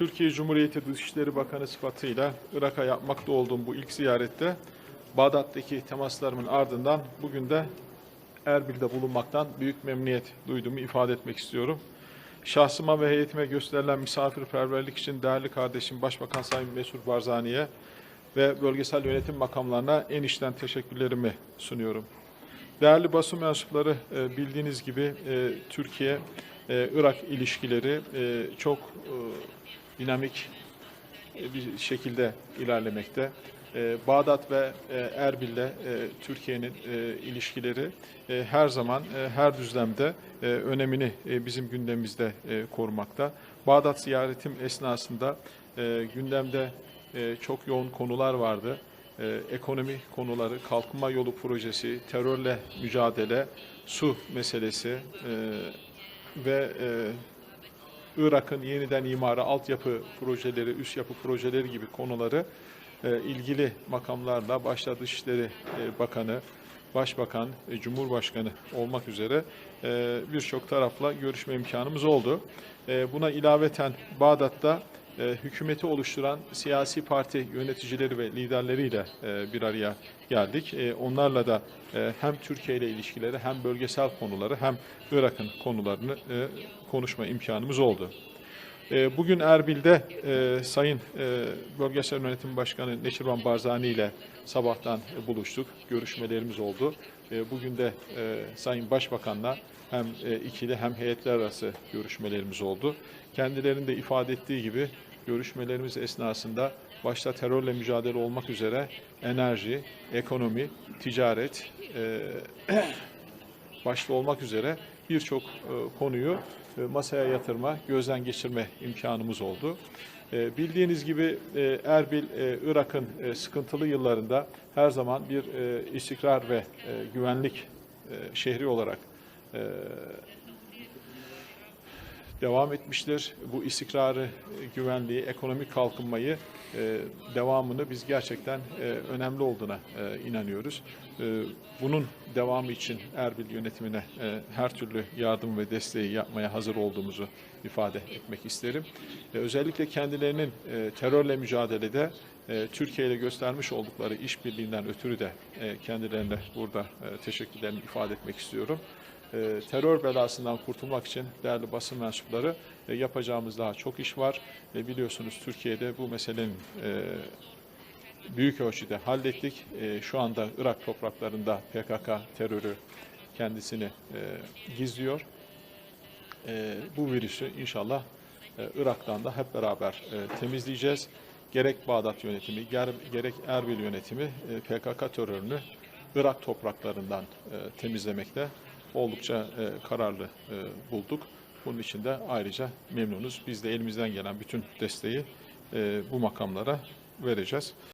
Türkiye Cumhuriyeti Dışişleri Bakanı sıfatıyla Irak'a yapmakta olduğum bu ilk ziyarette Bağdat'taki temaslarımın ardından bugün de Erbil'de bulunmaktan büyük memnuniyet duyduğumu ifade etmek istiyorum. Şahsıma ve heyetime gösterilen misafirperverlik için değerli kardeşim Başbakan Sayın Mesut Barzani'ye ve bölgesel yönetim makamlarına en içten teşekkürlerimi sunuyorum. Değerli basın mensupları e, bildiğiniz gibi e, Türkiye e, Irak ilişkileri çok dinamik e, bir şekilde ilerlemekte. E, Bağdat ve e, Erbil'le Türkiye'nin ilişkileri her zaman her düzlemde önemini bizim gündemimizde korumakta. Bağdat ziyaretim esnasında gündemde çok yoğun konular vardı. Ekonomi konuları, kalkınma yolu projesi, terörle mücadele, su meselesi ve Irak'ın yeniden imarı, altyapı projeleri, üst yapı projeleri gibi konuları e, ilgili makamlarla başta Dışişleri e, Bakanı, Başbakan, e, Cumhurbaşkanı olmak üzere birçok tarafla görüşme imkanımız oldu. Buna ilaveten Bağdat'ta e, hükümeti oluşturan siyasi parti yöneticileri ve liderleriyle e, bir araya geldik. E, onlarla da e, hem Türkiye ile ilişkileri hem bölgesel konuları hem Irak'ın konularını e, konuşma imkanımız oldu. E, Bugün Erbil'de e, Sayın e, Bölgesel Yönetim Başkanı Neşirvan Barzani ile sabahtan e, buluştuk. Görüşmelerimiz oldu. E, Bugün de e, Sayın Başbakan'la hem e, ikili hem heyetler arası görüşmelerimiz oldu. Kendilerinin de ifade ettiği gibi görüşmelerimiz esnasında başta terörle mücadele olmak üzere enerji, ekonomi, ticaret, e, başta olmak üzere birçok e, konuyu e, masaya yatırma, gözden geçirme imkanımız oldu. E, Bildiğiniz gibi e, Erbil, e, Irak'ın e, sıkıntılı yıllarında her zaman bir e, istikrar ve e, güvenlik e, şehri olarak e, devam etmiştir. Bu istikrarı, güvenliği, ekonomik kalkınmayı e, devamını biz gerçekten e, önemli olduğuna e, inanıyoruz. Bunun devamı için Erbil yönetimine her türlü yardım ve desteği yapmaya hazır olduğumuzu ifade etmek isterim. Özellikle kendilerinin terörle mücadelede Türkiye ile göstermiş oldukları işbirliğinden ötürü de kendilerine burada teşekkürlerimi ifade etmek istiyorum e, terör belasından kurtulmak için değerli basın mensupları e, yapacağımız daha çok iş var. E, biliyorsunuz Türkiye'de bu meselenin e, büyük ölçüde hallettik. E, şu anda Irak topraklarında PKK terörü kendisini e, gizliyor. E, bu virüsü inşallah e, Irak'tan da hep beraber e, temizleyeceğiz. Gerek Bağdat yönetimi, ger- gerek Erbil yönetimi e, PKK terörünü Irak topraklarından e, temizlemekte oldukça e, kararlı e, bulduk. Bunun için de ayrıca memnunuz. Biz de elimizden gelen bütün desteği e, bu makamlara vereceğiz.